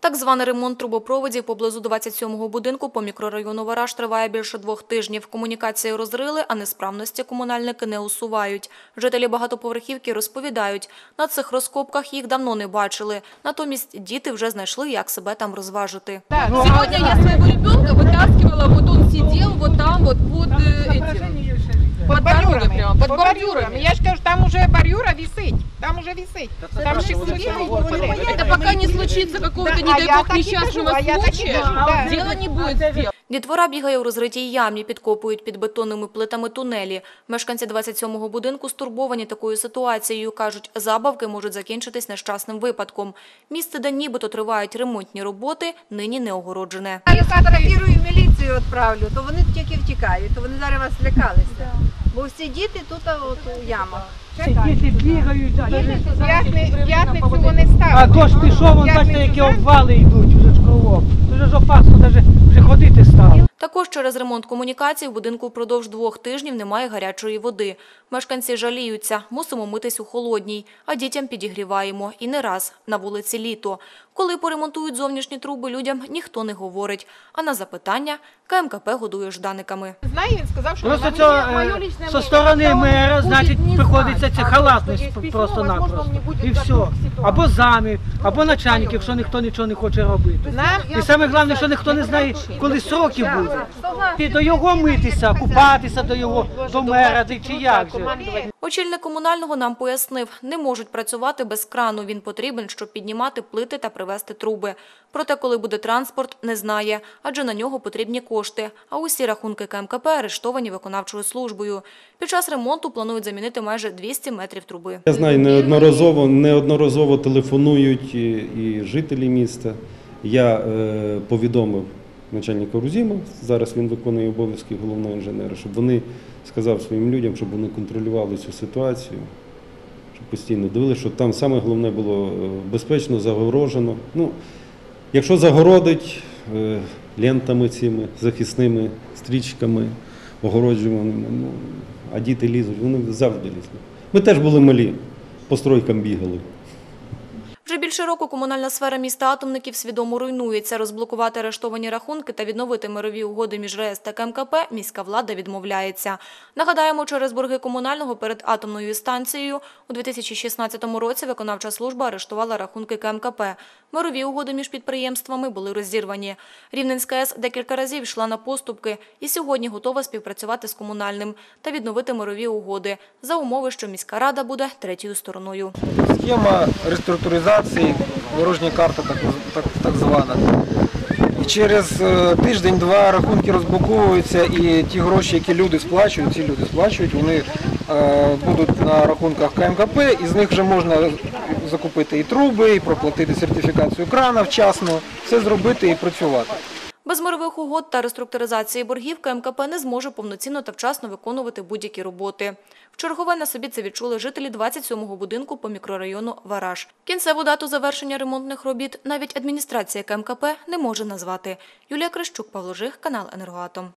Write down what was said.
Так званий ремонт трубопроводів поблизу 27-го будинку по мікрорайону Вараж триває більше двох тижнів. Комунікації розрили, а несправності комунальники не усувають. Жителі багатоповерхівки розповідають, на цих розкопках їх давно не бачили. Натомість діти вже знайшли, як себе там розважити. Сегодня я своего ребенка вытаскивала, вот он сидел вот там, вот под э, этим, под под бордюрами. Я ж кажу, там уже бордюра висить. Там уже висить. Там ще Это пока не случится какого-то, не а дай бог, несчастного а случая, да. дело не будет сделано. Дітвора бігає у розритій ямі, підкопують під бетонними плитами тунелі. Мешканці 27-го будинку стурбовані такою ситуацією. Кажуть, забавки можуть закінчитись нещасним випадком. Місце, де нібито тривають ремонтні роботи, нині не огороджене. Я фотографірую міліцію відправлю, то вони тільки втікають, то вони зараз вас лякалися. Бо всі діти тут от, у ямах. Діти бігають, п'ятницю вони а дощ пішов, вон бачите, які обвали йдуть вже з кругом. Дуже ж опасно, навіть вже ходити стало. Також через ремонт комунікацій в будинку впродовж двох тижнів немає гарячої води. Мешканці жаліються, мусимо митись у холодній, а дітям підігріваємо. І не раз, на вулиці літо. Коли поремонтують зовнішні труби, людям ніхто не говорить. А на запитання КМКП годує жданиками. Знає, він сказав, що Просто моє е, сторони мера, значить, приходиться ця халатність просто-напросто. І все. Або замів, або начальник, якщо ніхто нічого не хоче робити. І саме головне, що ніхто не знає, коли сроки будуть. І до його митися, купатися до його, до мера, чи як. Очільник комунального нам пояснив, не можуть працювати без крану. Він потрібен, щоб піднімати плити та привезти труби. Проте, коли буде транспорт, не знає, адже на нього потрібні кошти. А усі рахунки КМКП арештовані виконавчою службою. Під час ремонту планують замінити майже 200 метрів труби. Я знаю, неодноразово, неодноразово телефонують і, і жителі міста. Я е, повідомив начальника Рузіма, зараз він виконує обов'язки головного інженера, щоб вони сказав своїм людям, щоб вони контролювали цю ситуацію, щоб постійно дивилися, щоб там саме головне було е, безпечно, загорожено. Ну, якщо загородить е, лентами цими захисними стрічками, огороджуваними, ну, а діти лізуть, вони завжди лізуть. Ми теж були малі, по стройкам бігали. Більше року комунальна сфера міста атомників свідомо руйнується. Розблокувати арештовані рахунки та відновити мирові угоди між РЕС та КМКП міська влада відмовляється. Нагадаємо, через борги комунального перед атомною станцією у 2016 році виконавча служба арештувала рахунки КМКП. Мирові угоди між підприємствами були розірвані. Рівненська АЕС декілька разів йшла на поступки і сьогодні готова співпрацювати з комунальним та відновити мирові угоди за умови, що міська рада буде третьою стороною. Схема реструктуризації, дорожня карта так, так, так звана. І через е, тиждень-два рахунки розблоковуються і ті гроші, які люди сплачують, ці люди сплачують, вони е, будуть на рахунках КМКП, і з них вже можна закупити і труби, і проплатити сертифікацію крана вчасно, все зробити і працювати. Без мирових угод та реструктуризації боргів КМКП не зможе повноцінно та вчасно виконувати будь-які роботи. Вчергове на собі це відчули жителі 27-го будинку по мікрорайону Вараж. Кінцеву дату завершення ремонтних робіт навіть адміністрація КМКП не може назвати. Юлія Крищук, Павло Жих, канал Енергоатом.